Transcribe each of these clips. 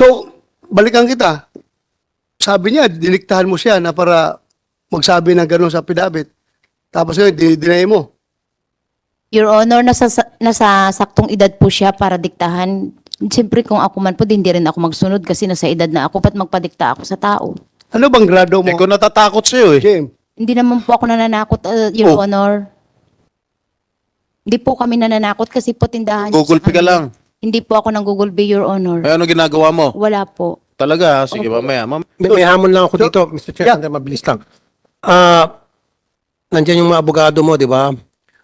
So, balikan kita. Sabi niya, diniktahan mo siya na para magsabi ng gano'n sa pidabit. Tapos ngayon, dinay mo. Your Honor, nasa, nasa saktong edad po siya para diktahan. Siyempre kung ako man po, di hindi rin ako magsunod kasi nasa edad na ako. Pat magpadikta ako sa tao? Ano bang grado mo, kung natatakot sa'yo eh. Jim? Hindi naman po ako nananakot, uh, Your Oh. Honor. Hindi po kami nananakot kasi po tindahan. niyo Google sa Pay ka amin. lang. Hindi po ako ng Google Pay, Your Honor. Eh, ano ginagawa mo? Wala po. Talaga, sige, mamaya. Mam May, may hamon lang ako dito, Mr. Chair, sandali, mabilis lang. Ah, nandiyan yung mga abogado mo, di ba?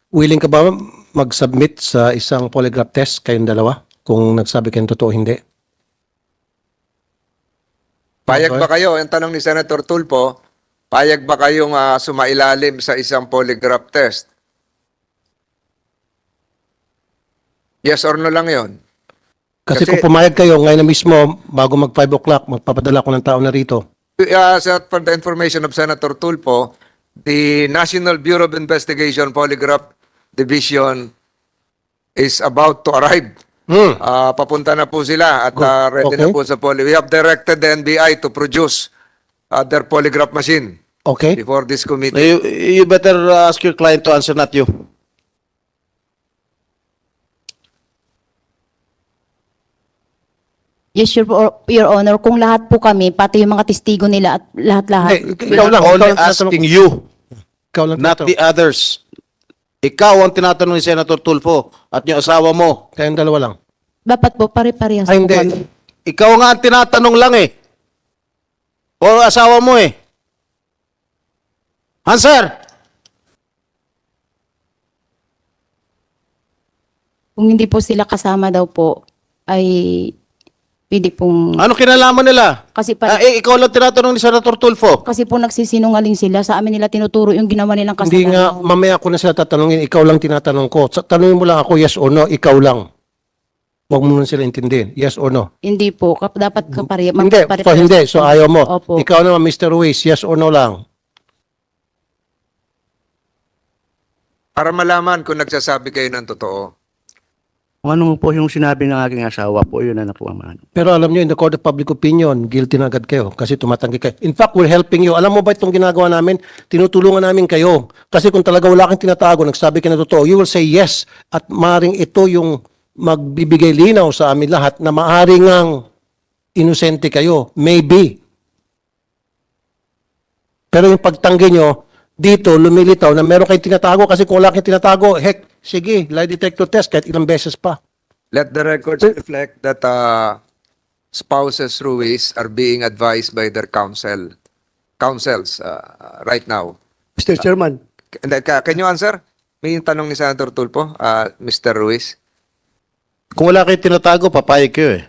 Willing ka ba mag-submit sa isang polygraph test kayong dalawa? Kung nagsabi kayong totoo, hindi. Payag Okay. ba kayo? Ang tanong ni Senator Tulfo, payag ba kayong ah, sumailalim sa isang polygraph test? Yes or no lang yon. Kasi, Kasi- kung pumayag kayo, ngayon na mismo, bago mag 5 o'clock, magpapadala ko ng tao na rito. Uh, sa- for the information of Senator Tulfo, the National Bureau of Investigation Polygraph Division is about to arrive. Hmm. Ah, papunta na po sila at ah, ready na Okay. po sa poly. We have directed the NBI to produce ah, their polygraph machine Okay? before this committee. you, you better ask your client to answer, not you. Yes, Your, Your Honor. Kung lahat po kami, pati yung mga testigo nila at lahat-lahat. Ikaw lang. only ikaw lang asking tinatanong- you, Ikaw lang not tinatanong. the others. Ikaw ang tinatanong ni Senator Tulfo at yung asawa mo. Kayong dalawa lang. Dapat po, pare-parehas Ay, po hindi. kami. Ikaw nga ang tinatanong lang eh. O asawa mo eh. Answer! Kung hindi po sila kasama daw po, ay pwede pong... Ano kinalaman nila? Kasi Ah, pa, eh, ikaw lang tinatanong ni Senator Tulfo. kasi po nagsisinungaling sila. Sa amin nila tinuturo yung ginawa nilang kasalanan. Hindi nga, mamaya ko na sila tatanungin, ikaw lang tinatanong ko. Sa- Tanungin mo lang ako, yes or no, ikaw lang. Huwag mo na sila intindihin, yes or no. Hindi po. Kap, dapat kapare, Hindi, so hindi, so ayaw mo. Opo. Ikaw naman, Mr. Ruiz, yes or no lang. Para malaman kung nagsasabi kayo ng totoo. Kung ano po yung sinabi ng aking asawa po, yun na na po ang ano. Pero alam nyo, in the court of public opinion, guilty na agad kayo kasi tumatanggi kayo. In fact, we're helping you. Alam mo ba itong ginagawa namin? Tinutulungan namin kayo. Kasi kung talaga wala kang tinatago, nagsabi ka na totoo, you will say yes. At maring ito yung magbibigay linaw sa amin lahat na maaring ang inosente kayo. Maybe. Pero yung pagtanggi nyo, dito lumilitaw na meron kayong tinatago kasi kung wala kayong tinatago, heck, sige, lie detector test kahit ilang beses pa. Let the records reflect that uh, spouses Ruiz are being advised by their counsel, counsels uh, right now. Mr. Chairman, And then, ca- Can you answer? May tanong ni Senator Tulfo, uh, Mr. Ruiz. Kung wala kayo tinatago, papayag kayo eh.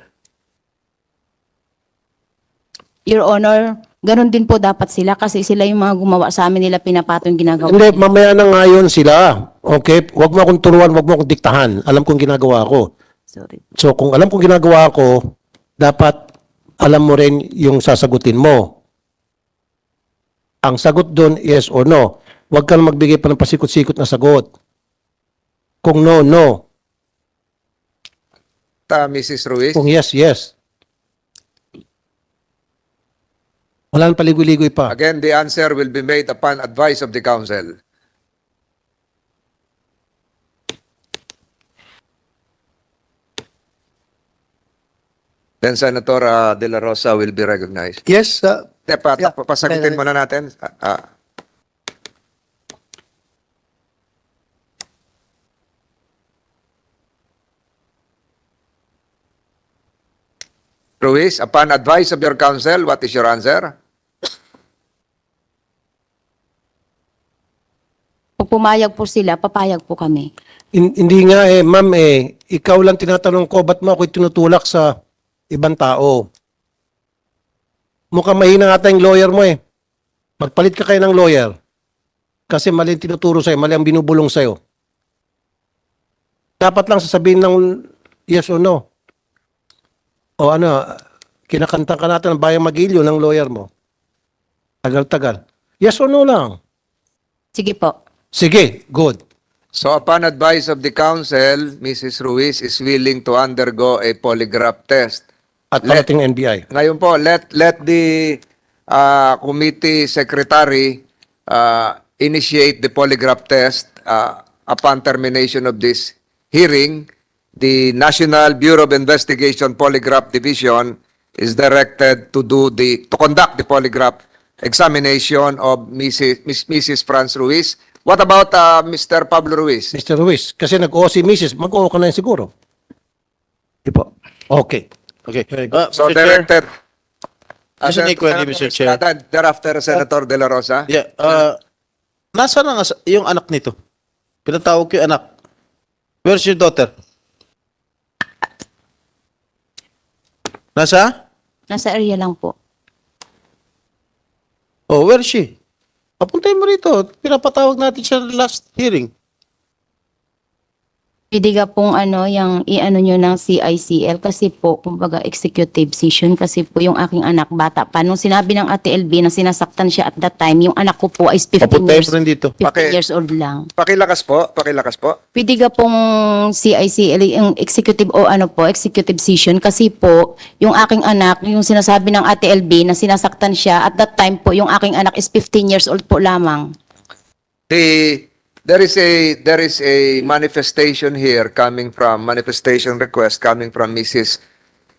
Your Honor, ganun din po dapat sila kasi sila yung mga gumawa sa amin nila pinapato yung ginagawa. Hindi, mamaya na ngayon sila. Okay? Huwag mo akong turuan, huwag mo akong diktahan. Alam kong ginagawa ko. Sorry. So, kung alam kong ginagawa ko, dapat alam mo rin yung sasagutin mo. Ang sagot doon, yes or no. Huwag ka na magbigay pa ng pasikot-sikot na sagot. Kung no, no. Ta, Mrs. Ruiz. Kung yes, yes. Wala nang paligoy-ligoy pa. Again, the answer will be made upon advice of the counsel. Then Senator uh, De La Rosa will be recognized. yes, uh, Te, pa, Yeah. pa- pasagutin muna natin. Ah, ah. Ruiz, upon advice of your counsel, what is your answer? Pag pumayag po sila, papayag po kami. Hin- hindi nga eh, ma'am eh, ikaw lang tinatanong ko, ba't mo ako tinutulak sa ibang tao? Mukhang mahina ata yung lawyer mo eh. Magpalit ka kayo ng lawyer. Kasi mali ang tinuturo sa'yo, mali ang binubulong sa'yo. Dapat lang sasabihin ng yes or no. O ano, kinakanta ka natin ng bayang magilyo ng lawyer mo. Tagal-tagal. Yes or no lang. Sige po. Sige, good. So upon advice of the counsel, Mrs. Ruiz is willing to undergo a polygraph test. At let, parating NBI. ngayon po, let, let the uh, committee secretary uh, initiate the polygraph test uh, upon termination of this hearing. The National Bureau of Investigation Polygraph Division is directed to do the to conduct the polygraph examination of Mrs. Miss, Mrs. Franz Ruiz. What about uh, Mr. Pablo Ruiz? Mr. Ruiz, kasi nag-o si Mrs. Mag-o ka na yun siguro. Di po. Okay. Okay. Uh, So Mr. Chair, directed. Uh, Just Mr. Chair. Estrada, Thereafter, Senator De La Rosa. yeah, uh, nasa na nga sa- yung anak nito? Pinatawag ko yung anak. Where's your daughter? Nasa? Nasa area lang po. Oh, where is she? Papuntay mo rito. Pinapatawag natin siya last hearing. Pwede ka pong ano, yung i-ano nyo ng CICL kasi po, kumbaga executive session kasi po yung aking anak bata pa. Nung sinabi ng Ate LB na sinasaktan siya at that time, yung anak ko po is 15 Papuntay years, dito. 15 Okay. years old lang. Pakilakas po, pakilakas po. Pwede ka pong CICL, yung executive o ano po, executive session kasi po, yung aking anak, yung sinasabi ng Ate LB na sinasaktan siya, at that time po, yung aking anak is 15 years old po lamang. The there is a there is a manifestation here coming from manifestation request coming from Mrs.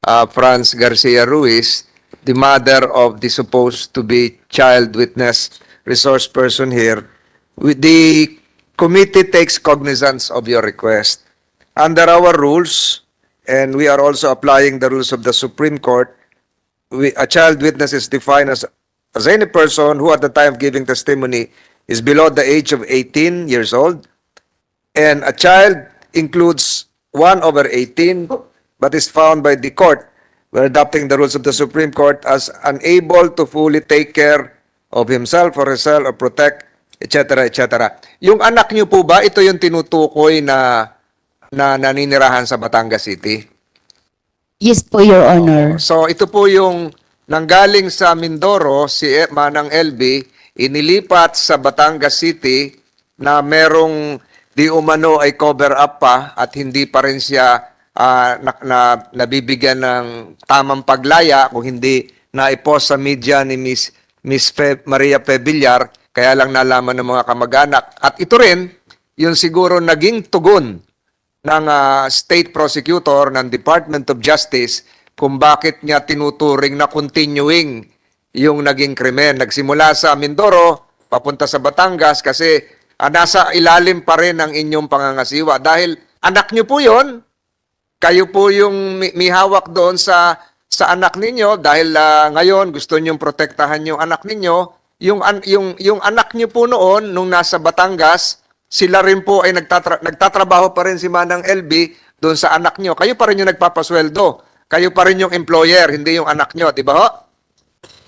Uh, Franz Garcia Ruiz, the mother of the supposed to be child witness resource person here. With the committee takes cognizance of your request. Under our rules, and we are also applying the rules of the Supreme Court, we, a child witness is defined as, as any person who at the time of giving testimony is below the age of 18 years old. And a child includes one over 18, but is found by the court, we're adopting the rules of the Supreme Court as unable to fully take care of himself or herself or protect, etc., etc. Yung anak niyo po ba, ito yung tinutukoy na na naninirahan sa Batangas City? Yes po, Your Honor. So ito po yung nanggaling sa Mindoro, si E- Manang LB, inilipat sa Batangas City na merong di umano ay cover up pa at hindi pa rin siya ah, na, na, nabibigyan ng tamang paglaya kung hindi naipost sa media ni Miss, Miss Fe, Maria Pebillar, kaya lang nalaman ng mga kamag-anak. At ito rin, yung siguro naging tugon ng ah, state prosecutor ng Department of Justice kung bakit niya tinuturing na continuing yung naging krimen. Nagsimula sa Mindoro, papunta sa Batangas kasi ah, nasa ilalim pa rin ang inyong pangangasiwa. Dahil anak niyo po yon kayo po yung mi- may hawak doon sa sa anak ninyo. Dahil ah, ngayon gusto niyo protektahan yung anak ninyo. Yung an- yung yung anak niyo po noon nung nasa Batangas sila rin po ay nagtatra- nagtatrabaho pa rin si Manang LB doon sa anak niyo. Kayo pa rin yung nagpapasweldo. Kayo pa rin yung employer hindi yung anak niyo di ba ho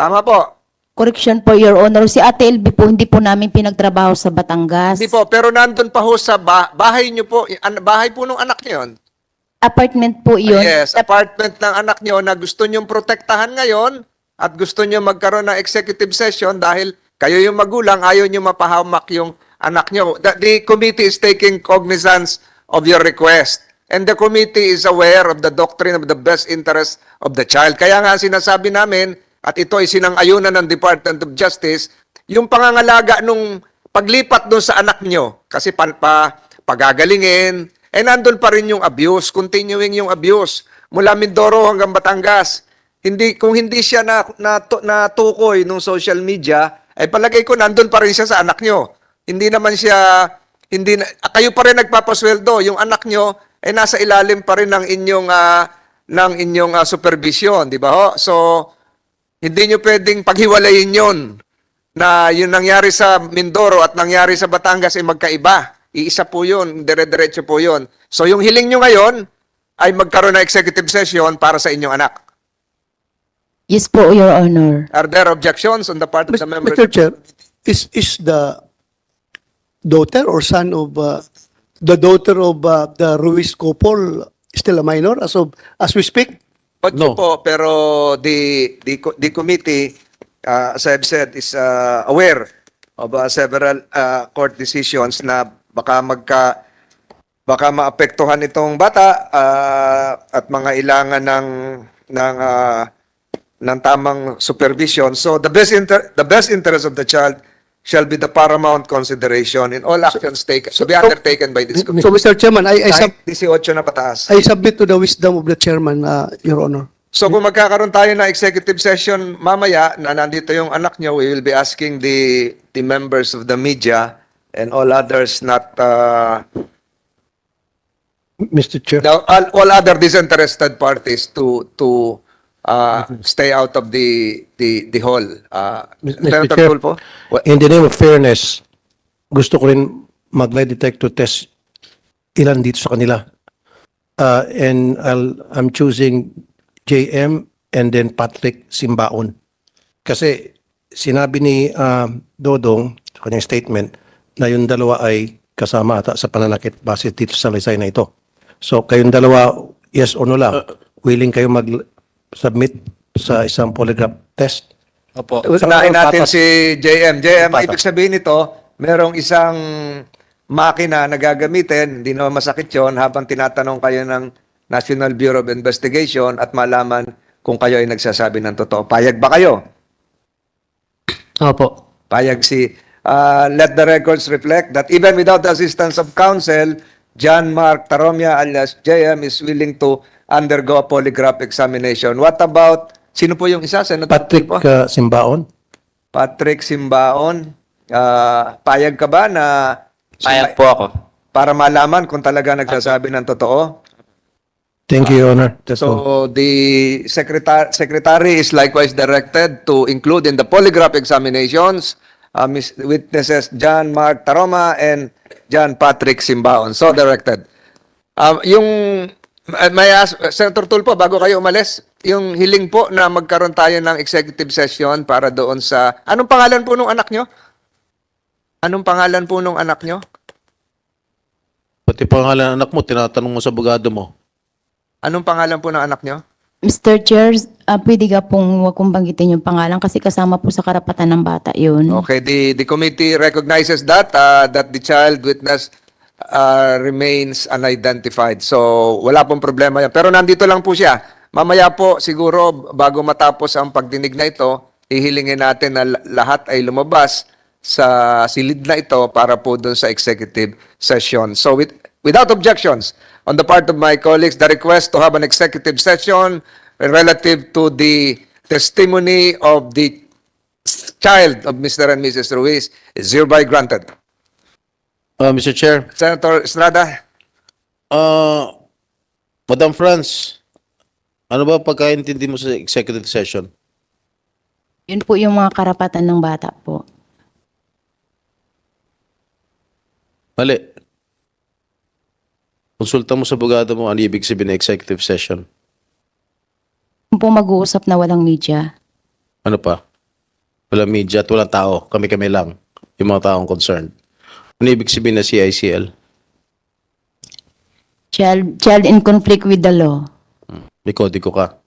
tama po Correction po, Your Honor. Si Ate LB po, hindi po namin pinagtrabaho sa Batangas. hindi po pero nandun pa ho sa ba- bahay niyo po an- bahay po nung anak niyo yun Apartment po yun. Yes, apartment ng anak nyo na gusto nyong protektahan ngayon at gusto nyo magkaroon ng executive session dahil kayo yung magulang, ayaw nyo mapahamak yung anak nyo. The, the committee is taking cognizance of your request. And the committee is aware of the doctrine of the best interest of the child. Kaya nga sinasabi namin, at ito ay sinang-ayunan ng Department of Justice, yung pangangalaga nung paglipat doon sa anak nyo, kasi pa, pa, pagagalingin, eh nandun pa rin yung abuse, continuing yung abuse, mula Mindoro hanggang Batangas. Hindi, kung hindi siya na, na, natukoy nung social media, ay palagay ko nandun pa rin siya sa anak nyo. Hindi naman siya, hindi na, ah, kayo pa rin nagpapasweldo, yung anak nyo ay nasa ilalim pa rin ng inyong, ah, ng inyong ah, supervision, di ba ho? So, hindi nyo pwedeng paghiwalayin yon na yung nangyari sa Mindoro at nangyari sa Batangas ay magkaiba. Iisa po yun, dire-diretso po yun. So yung hiling nyo ngayon ay magkaroon ng executive session para sa inyong anak. Yes po, Your Honor. Are there objections on the part of the members? Mr. Chair, is is the daughter or son of uh, the daughter of uh, the Ruiz couple still a minor as of as we speak? Ocho No. po, pero the, the, co- the committee, uh, as I've said, is uh, aware of uh, several uh, court decisions na baka magka baka maapektuhan itong bata uh, at mga ilangan ng ng ah, ng tamang supervision. So the best inter- the best interest of the child shall be the paramount consideration in all actions taken to be undertaken by this committee. So, Mr. Chairman, I, I, sub, Kahit 18 na pataas. I submit to the wisdom of the chairman, uh, Your Honor. So kung magkakaroon tayo ng executive session mamaya na nandito yung anak nyo, we will be asking the the members of the media and all others not uh, Mr. Chair. the- all, all other disinterested parties to to uh, stay out of the the the hall. Uh, Mr. Senator Chair. Tulfo? In the name of fairness, gusto ko rin mag-lie detector test ilan dito sa kanila. Uh, and I'll, I'm choosing JM and then Patrick Simbaon. Kasi sinabi ni uh, Dodong sa kanyang statement na yung dalawa ay kasama ata sa pananakit base dito sa lisay na ito. So kayong dalawa, yes or no lang, willing kayo mag-submit sa isang polygraph test? Opo. Unahin natin si JM. JM, Patas. ibig sabihin nito, merong isang makina na gagamitin, hindi naman masakit yon habang tinatanong kayo ng National Bureau of Investigation at malaman kung kayo ay nagsasabi ng totoo. Payag ba kayo? Opo. Payag si... Uh, let the records reflect that even without the assistance of counsel, John Mark Taromia alias JM is willing to undergo a polygraph examination. What about... Sino po yung isa? Senator Patrick Tulfo? uh, Simbaon? Patrick Simbaon, ah, payag ka ba na Payag po ako. para malaman kung talaga nagsasabi ng totoo? Thank you, Your Honor. That's all. So the secretary secretary is likewise directed to include in the polygraph examinations uh, mis- witnesses John Mark Taroma and John Patrick Simbaon. So directed. Um, yung uh, may ask, Senator Tulpo, bago kayo umalis, yung hiling po na magkaroon tayo ng executive session para doon sa... Anong pangalan po nung anak nyo? Anong pangalan po nung anak nyo? Pati pangalan ng anak mo, tinatanong mo sa abogado mo. Anong pangalan po ng anak nyo? Mr. Chair, ah, pwede ka pong huwag kong banggitin yung pangalan kasi kasama po sa karapatan ng bata yun. Okay, the the committee recognizes that uh, that the child witness uh, remains unidentified. So wala pong problema yan. Pero nandito lang po siya. Mamaya po siguro bago matapos ang pagdinig na ito, ihilingin natin na la- lahat ay lumabas sa silid na ito para po doon sa executive session. So with, without objections on the part of my colleagues, the request to have an executive session relative to the testimony of the child of Mr. and Mrs. Ruiz is hereby granted. Ah, Mr. Chair, Senator Estrada, ah, Madam France, ano ba pagkaintindi mo sa executive session? Yun po yung mga karapatan ng bata po. Mali. Konsulta mo sa abogado mo ano ibig sabihin ng executive session. Kung po mag-uusap na walang media. Ano pa? Walang media at walang tao. Kami-kami lang. Yung mga taong concerned. Ano ibig sabihin na CICL? Child, child in conflict with the law. May kodigo ka.